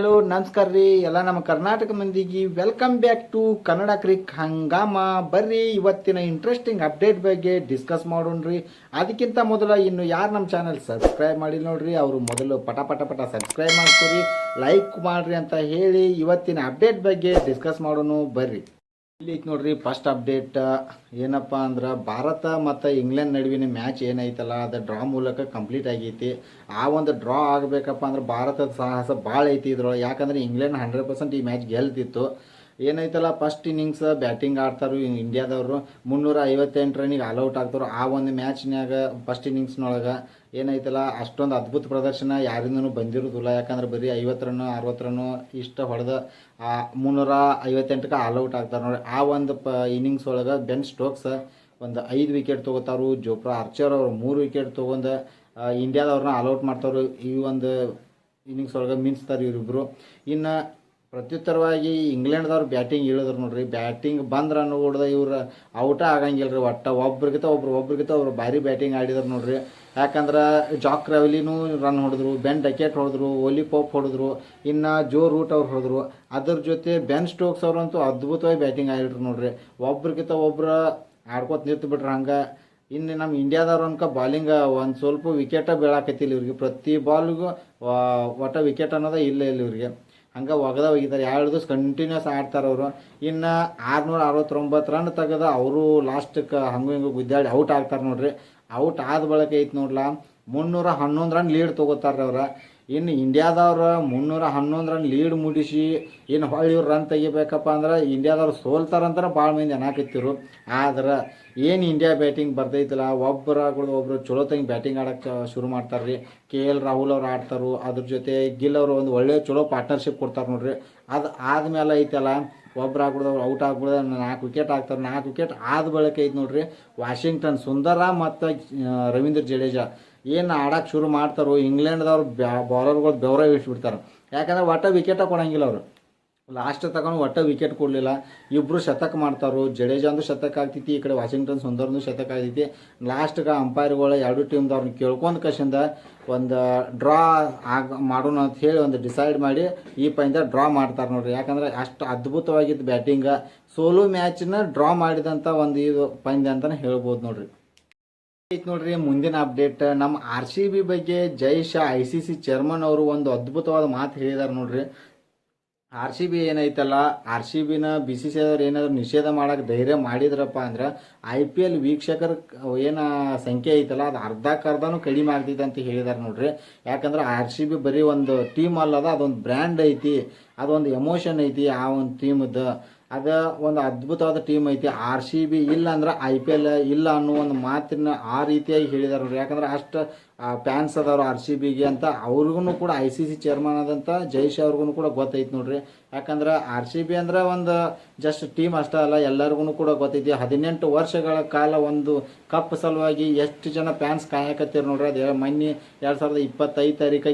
Hello ನಮಸ್ಕಾರ ರೀ. ಎಲ್ಲ ನಮ್ಮ ಕರ್ನಾಟಕ ಮಂದಿಗೆ welcome back to Kannada cric Hungama. ಬರ್ರಿ, ಇವತ್ತಿನ ಇಂಟ್ರೆಸ್ಟಿಂಗ್ ಅಪ್ಡೇಟ್ ಬಗ್ಗೆ ಡಿಸ್ಕಸ್ ಮಾಡೋಣ್ರಿ ಅದಕ್ಕಿಂತ ಮೊದಲ ಇನ್ನು ಯಾರು ನಮ್ಮ ಚಾನಲ್ ಸಬ್ಸ್ಕ್ರೈಬ್ ಮಾಡಿ ನೋಡ್ರಿ, ಅವರು ಮೊದಲು ಪಟ ಪಟ ಪಟ ಸಬ್ಸ್ಕ್ರೈಬ್ ಮಾಡ್ಕೊರಿ ಲೈಕ್ ಮಾಡ್ರಿ ಅಂತ ಹೇಳಿ ಇವತ್ತಿನ ಅಪ್ಡೇಟ್ ಬಗ್ಗೆ ಡಿಸ್ಕಸ್ ಮಾಡೋಣ, ಬರ್ರಿ. ಇಲ್ಲಿ ನೋಡ್ರಿ ಫಸ್ಟ್ ಅಪ್ಡೇಟ್ ಏನಪ್ಪ ಅಂದ್ರೆ ಭಾರತ ಮತ್ತು ಇಂಗ್ಲೆಂಡ್ ನಡುವಿನ ಮ್ಯಾಚ್ ಏನೈತಲ್ಲ, ಅದು ಡ್ರಾ ಮೂಲಕ ಕಂಪ್ಲೀಟ್ ಆಗೈತಿ. ಆ ಒಂದು ಡ್ರಾ ಆಗಬೇಕಪ್ಪ ಅಂದ್ರೆ ಭಾರತದ ಸಾಹಸ ಭಾಳ ಐತಿ ಇದ್ರೊಳಗೆ. ಯಾಕಂದ್ರೆ ಇಂಗ್ಲೆಂಡ್ ಹಂಡ್ರೆಡ್ ಪರ್ಸೆಂಟ್ ಈ ಮ್ಯಾಚ್ ಗೆಲ್ತಿತ್ತು. ಏನೈತಲ್ಲ ಫಸ್ಟ್ ಇನ್ನಿಂಗ್ಸ್ ಬ್ಯಾಟಿಂಗ್ ಆಡ್ತಾರು ಇಂಡಿಯಾದವರು ಮುನ್ನೂರ ಐವತ್ತೆಂಟು ರನ್ನಿಗೆ ಆಲ್ಔಟ್ ಆಗ್ತಾರೋ. ಆ ಒಂದು ಮ್ಯಾಚ್ನ್ಯಾಗ ಫಸ್ಟ್ ಇನ್ನಿಂಗ್ಸ್ನೊಳಗೆ ಏನೈತಲ್ಲ, ಅಷ್ಟೊಂದು ಅದ್ಭುತ ಪ್ರದರ್ಶನ ಯಾರಿಂದನೂ ಬಂದಿರೋದಿಲ್ಲ. ಯಾಕಂದ್ರೆ ಬರೀ ಐವತ್ತು ರನ್ನು ಅರವತ್ತು ರನ್ನು ಇಷ್ಟ ಹೊಡೆದ, ಆ ಮುನ್ನೂರ ಐವತ್ತೆಂಟಕ್ಕೆ ಆಲ್ಔಟ್ ಆಗ್ತಾರೆ ನೋಡಿ ಆ ಒಂದು ಪ ಇನ್ನಿಂಗ್ಸ್ ಒಳಗೆ ಬೆನ್ ಸ್ಟೋಕ್ಸ್ ಒಂದು ಐದು ವಿಕೆಟ್ ತೊಗೋತಾರು. ಜೋಪ್ರಾ ಆರ್ಚರ್ ಅವರು ಮೂರು ವಿಕೆಟ್ ತೊಗೊಂಡು ಇಂಡಿಯಾದವ್ರನ್ನ ಆಲ್ಔಟ್ ಮಾಡ್ತಾರು. ಈ ಒಂದು ಇನ್ನಿಂಗ್ಸ್ ಒಳಗೆ ಮಿಂಚ್ತಾರೆ ಇವರಿಬ್ಬರು ಇನ್ನು ಪ್ರತ್ಯುತ್ತರವಾಗಿ ಇಂಗ್ಲೆಂಡ್ದವ್ರು ಬ್ಯಾಟಿಂಗ್ ಇಳಿದ್ರು ನೋಡ್ರಿ. ಬ್ಯಾಟಿಂಗ್ ಬಂದ್ರೆ ಹೊಡೆದ ಇವ್ರು ಔಟ ಆಗಂಗಿಲ್ಲ ರೀ ಒಟ್ಟು. ಒಬ್ರಿಗಿಂತ ಒಬ್ರು ಒಬ್ರಿಗಿಂತ ಒಬ್ರು ಭಾರಿ ಬ್ಯಾಟಿಂಗ್ ಆಡಿದ್ರು ನೋಡ್ರಿ. ಯಾಕಂದ್ರೆ ಜಾಕ್ ರವಲಿನೂ ರನ್ ಹೊಡೆದ್ರು, ಬೆನ್ ಡಕೆಟ್ ಹೊಡೆದ್ರು ಓಲಿ ಪಾಪ್ ಹೊಡೆದ್ರು, ಇನ್ನು ಜೋ ರೂಟ್ ಅವ್ರು ಹೊಡೆದ್ರು. ಅದ್ರ ಜೊತೆ ಬೆನ್ ಸ್ಟೋಕ್ಸ್ ಅವ್ರಂತೂ ಅದ್ಭುತವಾಗಿ ಬ್ಯಾಟಿಂಗ್ ಆಡಿದ್ರು ನೋಡ್ರಿ. ಒಬ್ರಿಗಿಂತ ಒಬ್ರು ಆಡ್ಕೊತ ನಿಂತು ಬಿಟ್ರೆ ಹಂಗೆ. ಇನ್ನು ನಮ್ಮ ಇಂಡಿಯಾದವ್ರು ಅನ್ಕ ಬಾಲಿಂಗ್ ಒಂದು ಸ್ವಲ್ಪ ವಿಕೆಟ ಬೀಳಾಕತ್ತಿಲ್ಲ ಇವ್ರಿಗೆ. ಪ್ರತಿ ಬಾಲ್ಗೂ ಒಟ್ಟ ವಿಕೆಟ್ ಅನ್ನೋದೇ ಇಲ್ಲ ಇಲ್ಲ ಇವ್ರಿಗೆ. ಹಂಗೆ ಒಗದ ಒಗಿತಾರೆ. ಎರಡು ದಿವಸ ಕಂಟಿನ್ಯೂಸ್ ಆಡ್ತಾರೆ ಅವರು. ಇನ್ನು ಆರುನೂರ ಅರವತ್ತೊಂಬತ್ತು ರನ್ ತೆಗೆದು ಅವರು ಲಾಸ್ಟಕ್ಕೆ ಹಂಗು ಹಿಂಗೂ ಗುದ್ದಾಡಿ ಔಟ್ ಆಗ್ತಾರೆ ನೋಡಿರಿ. ಔಟ್ ಆದ ಬಳಕೆ ಐತೆ ನೋಡ್ಲಾ. ಮುನ್ನೂರ ಹನ್ನೊಂದು ರನ್ ಲೀಡ್ ತೊಗೋತಾರೆ ಅವ್ರ. ಇನ್ನು ಇಂಡಿಯಾದವ್ರು ಮುನ್ನೂರ ಹನ್ನೊಂದು ರನ್ ಲೀಡ್ ಮುಡಿಸಿ ಇನ್ನು ಹೊಳ್ಳಿ ಇವ್ರು ರನ್ ತೆಗಿಬೇಕಪ್ಪ ಅಂದ್ರೆ ಇಂಡಿಯಾದವ್ರು ಸೋಲ್ತಾರಂತಾರೆ ಭಾಳ ಮಂದಿ ಅನ್ನಕತ್ತಿರು ಆದ್ರೆ ಏನು ಇಂಡಿಯಾ ಬ್ಯಾಟಿಂಗ್ ಬರ್ತೈತಲ್ಲ ಒಬ್ಬರಾಗಳು ಒಬ್ಬರು ಚಲೋ ತಂಗಿ ಬ್ಯಾಟಿಂಗ್ ಆಡೋಕ್ಕೆ ಶುರು ಮಾಡ್ತಾರೆ ರೀ ಕೆ ಎಲ್ ರಾಹುಲ್ ಅವ್ರು ಆಡ್ತಾರು, ಅದ್ರ ಜೊತೆ ಗಿಲ್ ಅವರು ಒಂದು ಒಳ್ಳೆಯ ಚಲೋ ಪಾರ್ಟ್ನರ್ಶಿಪ್ ಕೊಡ್ತಾರೆ ನೋಡ್ರಿ. ಅದು ಆದಮೇಲೆ ಐತಲ್ಲ ಒಬ್ರು ಆಗ್ಬಿಡ್ದವ್ರು ಔಟ್ ಆಗ್ಬಿಡ್ದ ನಾಲ್ಕು ವಿಕೆಟ್ ಆಗ್ತಾರೆ. ನಾಲ್ಕು ವಿಕೆಟ್ ಆದ ಬಳಿಕ ಐತೆ ನೋಡ್ರಿ, ವಾಷಿಂಗ್ಟನ್ ಸುಂದರ ಮತ್ತು ರವೀಂದ್ರ ಜಡೇಜಾ. ಏನು ಆಡಕ್ಕೆ ಶುರು ಮಾಡ್ತಾರೋ, ಇಂಗ್ಲೆಂಡ್ದವ್ರು ಬ್ಯಾ ಬಾಲರ್ಗಳು ಬೆವರ ಇಳಿಸ್ಬಿಡ್ತಾರೆ ಯಾಕಂದ್ರೆ ಒಟ್ಟ ವಿಕೆಟ ಕೊಡೋಂಗಿಲ್ಲ ಅವರು. ಲಾಸ್ಟ್ ತಗೊಂಡು ಒಟ್ಟ ವಿಕೆಟ್ ಕೊಡಲಿಲ್ಲ. ಇಬ್ಬರು ಶತಕ ಮಾಡ್ತಾರೋ, ಜಡೇಜಾಂದು ಶತಕ ಆಗ್ತೈತಿ, ಈ ಕಡೆ ವಾಷಿಂಗ್ಟನ್ ಸುಂದರ್ನು ಶತಕ ಆಗ್ತೈತಿ. ಲಾಸ್ಟ್ಗೆ ಅಂಪೈರ್ಗಳು ಎರಡು ಟೀಮ್ದವ್ರನ್ನ ಕೇಳ್ಕೊಂಡು ಕಷಿಂದ ಒಂದು ಡ್ರಾ ಆಗ, ಮಾಡೋಣ ಅಂತ ಹೇಳಿ ಒಂದು ಡಿಸೈಡ್ ಮಾಡಿ ಈ ಪೈಂದ ಡ್ರಾ ಮಾಡ್ತಾರೆ ನೋಡ್ರಿ. ಯಾಕಂದ್ರೆ ಅಷ್ಟು ಅದ್ಭುತವಾಗಿತ್ತು ಬ್ಯಾಟಿಂಗ ಸೋಲು ಮ್ಯಾಚ್ನ ಡ್ರಾ ಮಾಡಿದಂಥ ಒಂದು ಇದು ಪಂದ್ಯ ಅಂತಲೇ ಹೇಳ್ಬೋದು ನೋಡ್ರಿ. ಐತ್ ನೋಡ್ರಿ, ಮುಂದಿನ ಅಪ್ಡೇಟ್ ನಮ್ಮ ಆರ್ ಸಿ ಬಿ ಬಗ್ಗೆ Jay Shah I C C chairman ಅವರು ಒಂದು ಅದ್ಭುತವಾದ ಮಾತು ಹೇಳಿದಾರೆ ನೋಡ್ರಿ. ಆರ್ ಸಿ ಬಿ ಏನೈತಲ್ಲ ಆರ್ ಸಿ ಬಿನ ಬಿ ಸಿ ಸಿ ಅವ್ರು ಏನಾದ್ರು ನಿಷೇಧ ಮಾಡಕ್ಕೆ ಧೈರ್ಯ ಮಾಡಿದ್ರಪ್ಪ ಅಂದ್ರೆ ಐ ಪಿ ಎಲ್ ವೀಕ್ಷಕರ ಏನು ಸಂಖ್ಯೆ ಐತಲ್ಲ, ಅದು ಅರ್ಧಕ್ಕರ್ಧನೂ ಕಡಿಮೆ ಆಗ್ತೈತೆ ಅಂತ ಹೇಳಿದಾರೆ ನೋಡ್ರಿ. ಯಾಕಂದ್ರೆ ಆರ್ ಸಿ ಬಿ ಬರೀ ಒಂದು ಟೀಮ್ ಅಲ್ಲದ, ಅದೊಂದು ಬ್ರ್ಯಾಂಡ್ ಐತಿ, ಅದೊಂದು ಎಮೋಷನ್ ಐತಿ ಆ ಒಂದು ಟೀಮದ್ದು ಅದು ಒಂದು ಅದ್ಭುತವಾದ ಟೀಮ್ ಐತಿ. ಆರ್ ಸಿ ಬಿ ಇಲ್ಲ ಅಂದ್ರೆ ಐ ಪಿ ಎಲ್ ಇಲ್ಲ ಅನ್ನೋ ಒಂದು ಮಾತಿನ ಆ ರೀತಿಯಾಗಿ ಹೇಳಿದಾರೆ ಅವ್ರು. ಯಾಕಂದ್ರೆ ಅಷ್ಟು ಫ್ಯಾನ್ಸ್ ಅದಾವ್ರು ಆರ್ ಸಿ ಬಿಗೆ ಅಂತ. ಅವ್ರಿಗೂ ಕೂಡ ಐ ಸಿ ಸಿ ಚೇರ್ಮನ್ ಆದಂಥ ಜೈಶ್ ಅವ್ರಿಗೂ ಕೂಡ ಗೊತ್ತೈತಿ ನೋಡ್ರಿ. ಯಾಕಂದ್ರೆ ಆರ್ ಸಿ ಬಿ ಅಂದ್ರೆ ಒಂದು ಜಸ್ಟ್ ಟೀಮ್ ಅಷ್ಟೇ ಅಲ್ಲ ಎಲ್ಲರಿಗೂ ಕೂಡ ಗೊತ್ತೈತಿ. ಹದಿನೆಂಟು ವರ್ಷಗಳ ಕಾಲ ಒಂದು ಕಪ್ ಸಲುವಾಗಿ ಎಷ್ಟು ಜನ ಫ್ಯಾನ್ಸ್ ಕಾಯಕತ್ತೀರಿ ನೋಡ್ರಿ. ಅದೇ ಮೊನ್ನೆ ಎರಡು ಸಾವಿರದ ಇಪ್ಪತ್ತೈದು ತಾರೀಕು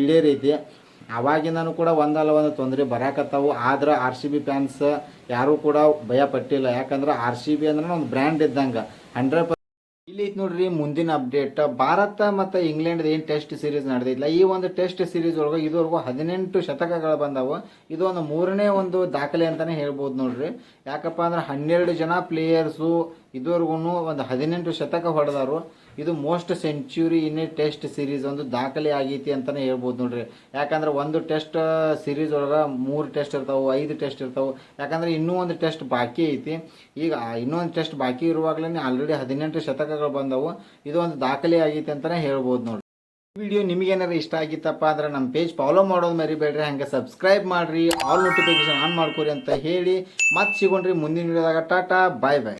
ಈಡೇರೈತಿ ಅವಾಗಿಂದನೂ ಕೂಡ ಒಂದಲ್ಲ ಒಂದು ತೊಂದರೆ ಬರಾಕತ್ತಾವು. ಆದ್ರೆ ಆರ್ ಸಿ ಬಿ ಫ್ಯಾನ್ಸ್ ಯಾರೂ ಕೂಡ ಭಯ ಪಟ್ಟಿಲ್ಲ ಯಾಕಂದ್ರೆ ಆರ್ ಸಿ ಬಿ ಅಂದ್ರೆ ಒಂದು ಬ್ರ್ಯಾಂಡ್ ಇದ್ದಂಗೆ. ಹಂಡ್ರೆಡ್ ಇಲ್ಲಿ ಐತೆ ನೋಡ್ರಿ ಮುಂದಿನ ಅಪ್ಡೇಟ್ ಭಾರತ ಮತ್ತು ಇಂಗ್ಲೆಂಡ್ ಏನು ಟೆಸ್ಟ್ ಸೀರೀಸ್ ನಡೆದಿಲ್ಲ ಈ ಒಂದು ಟೆಸ್ಟ್ ಸೀರೀಸ್ ಒಳಗೆ ಇದುವರೆಗೂ ಹದಿನೆಂಟು ಶತಕಗಳು ಬಂದವು. ಇದು ಒಂದು ಮೂರನೇ ಒಂದು ದಾಖಲೆ ಅಂತಾನೆ ಹೇಳ್ಬೋದು ನೋಡ್ರಿ. ಯಾಕಪ್ಪ ಅಂದ್ರೆ ಹನ್ನೆರಡು ಜನ ಪ್ಲೇಯರ್ಸು ಇದುವರೆಗೂ ಒಂದು ಹದಿನೆಂಟು ಶತಕ ಹೊಡೆದಾರು. ಇದು most century in a test series ಒಂದು ದಾಖಲೆ ಆಗೈತಿ ಅಂತಲೇ ಹೇಳ್ಬೋದು ನೋಡ್ರಿ. ಯಾಕಂದ್ರೆ ಒಂದು ಟೆಸ್ಟ್ ಸೀರೀಸ್ ಒಳಗೆ ಮೂರು ಟೆಸ್ಟ್ ಇರ್ತಾವೆ, ಐದು ಟೆಸ್ಟ್ ಇರ್ತಾವೆ. ಯಾಕಂದ್ರೆ ಇನ್ನೂ ಒಂದು ಟೆಸ್ಟ್ ಬಾಕಿ ಐತಿ. ಈಗ ಇನ್ನೊಂದು ಟೆಸ್ಟ್ ಬಾಕಿ ಇರುವಾಗಲೇ ಆಲ್ರೆಡಿ ಹದಿನೆಂಟು ಶತಕಗಳು ಬಂದವು. ಇದು ಒಂದು ದಾಖಲೆ ಆಗೈತಿ ಅಂತಲೇ ಹೇಳ್ಬೋದು ನೋಡ್ರಿ. ವಿಡಿಯೋ ನಿಮಗೇನಾರು ಇಷ್ಟ ಆಗಿತ್ತಪ್ಪ ಅಂದ್ರೆ ನಮ್ಮ ಪೇಜ್ ಫಾಲೋ ಮಾಡೋದು ಮರಿಬೇಡ್ರಿ. ಹಂಗೆ ಸಬ್ಸ್ಕ್ರೈಬ್ ಮಾಡ್ರಿ ಆಲ್ ನೋಟಿಫಿಕೇಶನ್ ಆನ್ ಮಾಡ್ಕೊರಿ ಅಂತ ಹೇಳಿ. ಮತ್ತೆ ಸಿಗೋಣ್ರಿ ಮುಂದಿನ ವಿಡಿಯೋದಾಗ ಟಾಟಾ ಬಾಯ್ ಬಾಯ್